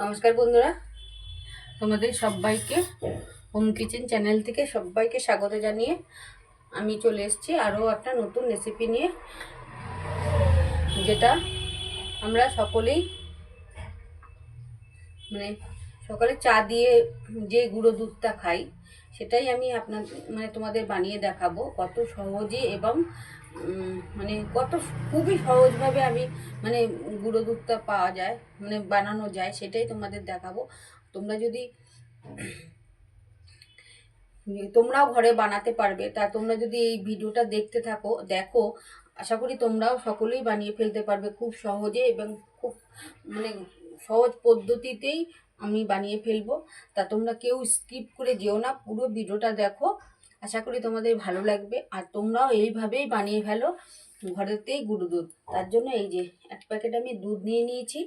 নমস্কার বন্ধুরা। তোমাদের সবাইকে হোম কিচেন চ্যানেল থেকে সবাইকে স্বাগত জানিয়ে আমি চলে এসেছি আরও একটা নতুন রেসিপি নিয়ে, যেটা আমরা সকলেই মানে সকালে চা দিয়ে যে গুঁড়ো দুধটা খাই সেটাই আমি আপনার মানে তোমাদের বানিয়ে দেখাবো কত সহজে এবং মানে কত খুবই সহজভাবে আমি মানে গুঁড়ো দুধটা পাওয়া যায় মানে বানানো যায়, সেটাই তোমাদের দেখাবো। তোমরা যদি, তোমরাও ঘরে বানাতে পারবে, তা তোমরা যদি এই ভিডিওটা দেখতে থাকো, দেখো, আশা করি তোমরাও সকলেই বানিয়ে ফেলতে পারবে খুব সহজে এবং খুব মানে সহজ পদ্ধতিতেই আমি বানিয়ে ফেলব। তা তোমরা কেউ স্কিপ করে যেও না। পুরো ভিডিওটা দেখো। আশা করি তোমাদের ভালো লাগবে। আর তোমরাও এইভাবেই বানিয়ে ফেলো ঘরেতেই গুঁড়ো দুধ তার জন্য এই যে এক প্যাকেট আমি দুধ নিয়ে নিয়েছি।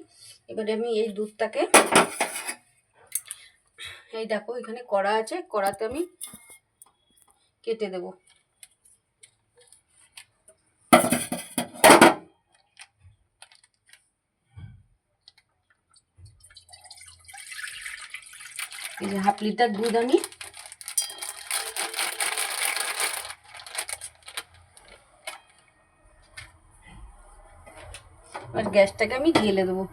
এবারে আমি এই দুধটাকে এই দেখো এখানে কড়া আছে। কড়াতে আমি কেটে দেব। হাফ লিটার দুধ আমি গ্যাসটাকে আমি ঢেলে দেবো।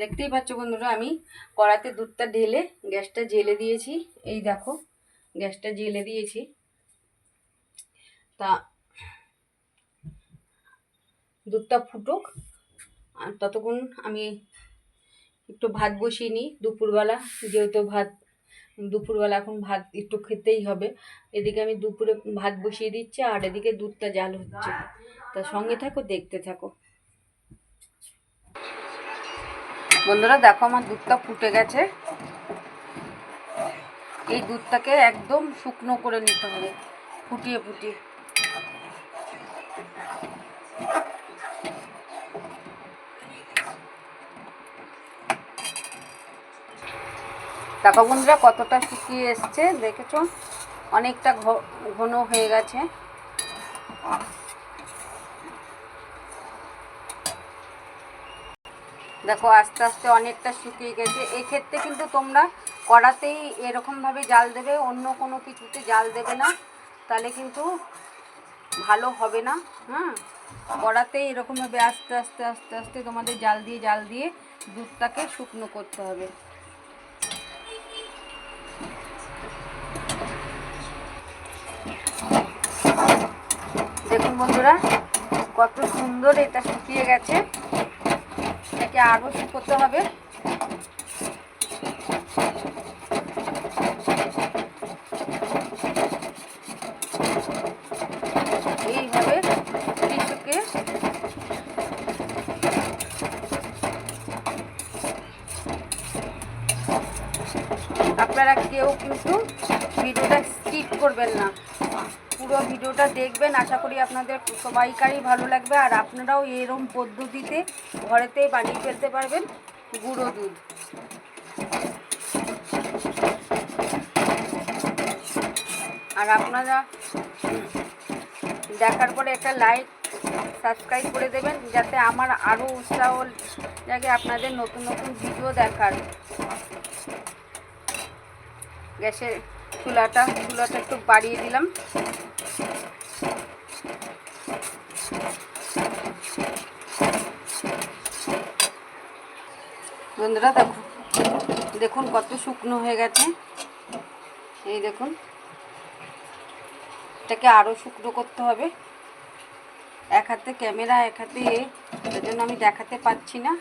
দেখতেই পাচ্ছ বন্ধুরা, আমি কড়াতে দুধটা ঢেলে গ্যাসটা জেলে দিয়েছি। এই দেখো, গ্যাসটা জেলে দিয়েছি। তা দুধটা ফুটুক। আর ততক্ষণ আমি একটু ভাত বসিয়ে নিই। দুপুরবেলা, যেহেতু ভাত, দুপুরবেলা এখন ভাত একটু খেতেই হবে। এদিকে আমি দুপুরে ভাত বসিয়ে দিচ্ছি আর এদিকে দুধটা জাল হচ্ছে। তা সঙ্গে থাকো, দেখতে থাকো। বন্ধুরা, দেখো আমার দুধটা ফুটে গেছে। এই দুধটাকে একদম শুকনো করে নিতে হবে, ফুটিয়ে ফুটিয়ে। দেখো বন্ধুরা কতটা শুকিয়ে এসছে, দেখেছ? অনেকটা ঘন হয়ে গেছে। দেখো আস্তে আস্তে অনেকটা শুকিয়ে গেছে। এক্ষেত্রে কিন্তু তোমরা কড়াতেই এরকমভাবে জাল দেবে, অন্য কোনো কিছুতে জাল দেবে না। তাহলে কিন্তু ভালো হবে না হ্যাঁ? কড়াতেই এরকমভাবে আস্তে আস্তে আস্তে আস্তে তোমাদের জাল দিয়ে জাল দিয়ে দুধটাকে শুকনো করতে হবে। দেখুন বন্ধুরা, কত সুন্দর এটা শুকিয়ে গেছে। এটাকে আরও শুকোতে হবে। এইভাবে আপনারা কেউ কিন্তু ভিডিওটা স্কিপ করবেন না। পুরো ভিডিওটা দেখবেন। আশা করি আপনাদের সবাইকারই ভালো লাগবে। আর আপনারাও এরম পদ্ধতিতে ঘরেতেই বানিয়ে ফেলতে পারবেন গুঁড়ো দুধ। আর আপনারা দেখার পরে একটা লাইক সাবস্ক্রাইব করে দেবেন, যাতে আমার আরও উৎসাহ জাগে আপনাদের নতুন নতুন ভিডিও দেখার। গ্যাসের চুলাটা চুলাটা একটু বাড়িয়ে দিলাম। বন্ধুরা দেখো দেখুন কত শুকনো হয়ে গেছে। এই দেখুন এটাকে আরও শুকনো করতে হবে। এক হাতে ক্যামেরা এক হাতে এ, তার জন্য আমি দেখাতে পাচ্ছি না।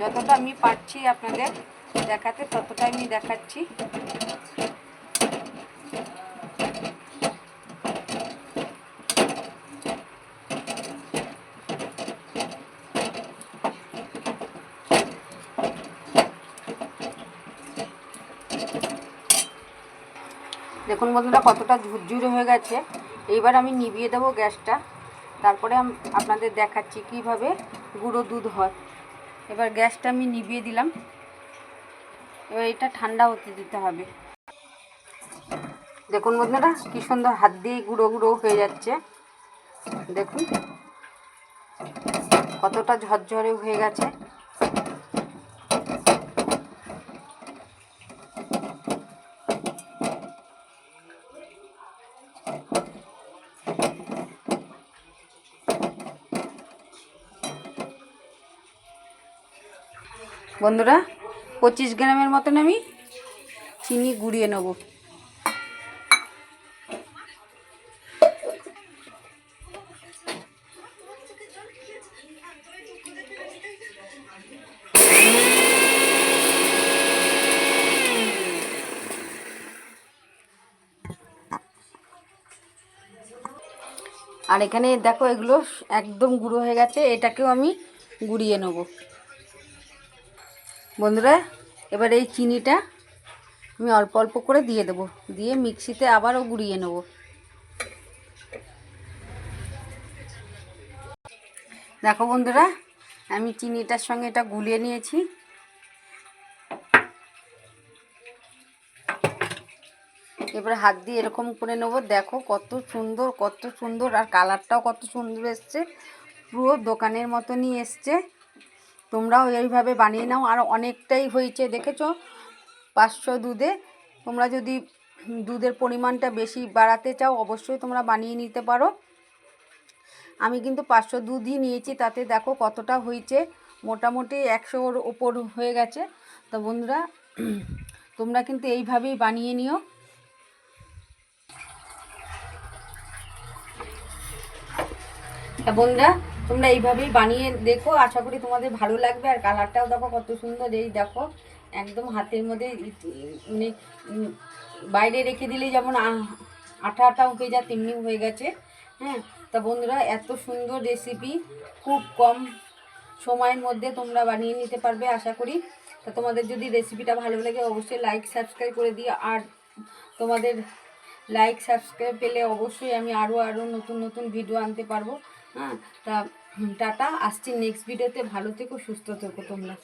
যতটা আমি পারছি আপনাদের দেখাতে ততটা আমি দেখাচ্ছি। দেখুন বন্ধুরা, কতটা ঝুরঝুরে হয়ে গেছে। এইবার আমি নিভিয়ে দেবো গ্যাসটা। তারপরে আপনাদের দেখাচ্ছি কীভাবে গুঁড়ো দুধ হয়। এবার গ্যাসটা আমি নিভিয়ে দিলাম। এবার এটা ঠান্ডা হতে দিতে হবে। দেখুন বন্ধুরা, কি সুন্দর হাত দিয়ে গুঁড়ো গুঁড়ো হয়ে যাচ্ছে। দেখুন, কতটা ঝরঝরে হয়ে গেছে। বন্ধুরা, পঁচিশ গ্রামের মতন আমি চিনি গুঁড়িয়ে নেব। আর এখানে দেখো এগুলো একদম গুঁড়ো হয়ে গেছে, এটাকেও আমি গুঁড়িয়ে নেব। বন্ধুরা, এবার এই চিনিটা আমি অল্প অল্প করে দিয়ে দেবো। দিয়ে মিক্সিতে আবারও গুঁড়িয়ে নেব। দেখো বন্ধুরা, আমি চিনিটার সঙ্গে এটা গুলিয়ে নিয়েছি। এবার হাত দিয়ে এরকম করে নেব। দেখো কত সুন্দর কত সুন্দর, আর কালারটাও কত সুন্দর এসছে। পুরো দোকানের মতনই এসছে। তোমরাও এইভাবে বানিয়ে নাও। আর অনেকটাই হয়েছে, দেখেছ? পাঁচশো দুধে। তোমরা যদি দুধের পরিমাণটা বেশি বাড়াতে চাও, অবশ্যই তোমরা বানিয়ে নিতে পারো। আমি কিন্তু পাঁচশো দুধই নিয়েছি, তাতে দেখো কতটা হয়েছে। মোটামুটি একশোর ওপর হয়ে গেছে। তো বন্ধুরা, তোমরা কিন্তু এইভাবেই বানিয়ে নিও। বন্ধুরা তোমরা এইভাবেই বানিয়ে দেখো, আশা করি তোমাদের ভালো লাগবে। আর কালারটাও দেখো কত সুন্দর, এই দেখো, একদম হাতের মধ্যে মানে বাইরে রেখে দিলে যেমন আঠা আঠা হয়ে যা তেমনি হয়ে গেছে হ্যাঁ? তা বন্ধুরা, এত সুন্দর রেসিপি খুব কম সময়ের মধ্যে তোমরা বানিয়ে নিতে পারবে, আশা করি। তা তোমাদের যদি রেসিপিটা ভালো লাগে, অবশ্যই লাইক সাবস্ক্রাইব করে দিও। আর তোমাদের লাইক সাবস্ক্রাইব পেলে অবশ্যই আমি আরও আরও নতুন নতুন ভিডিও আনতে পারব। হ্যাঁ। তা টাটা। আসছি নেক্সট ভিডিওতে ভালো থেকো সুস্থ থেকো তোমরা।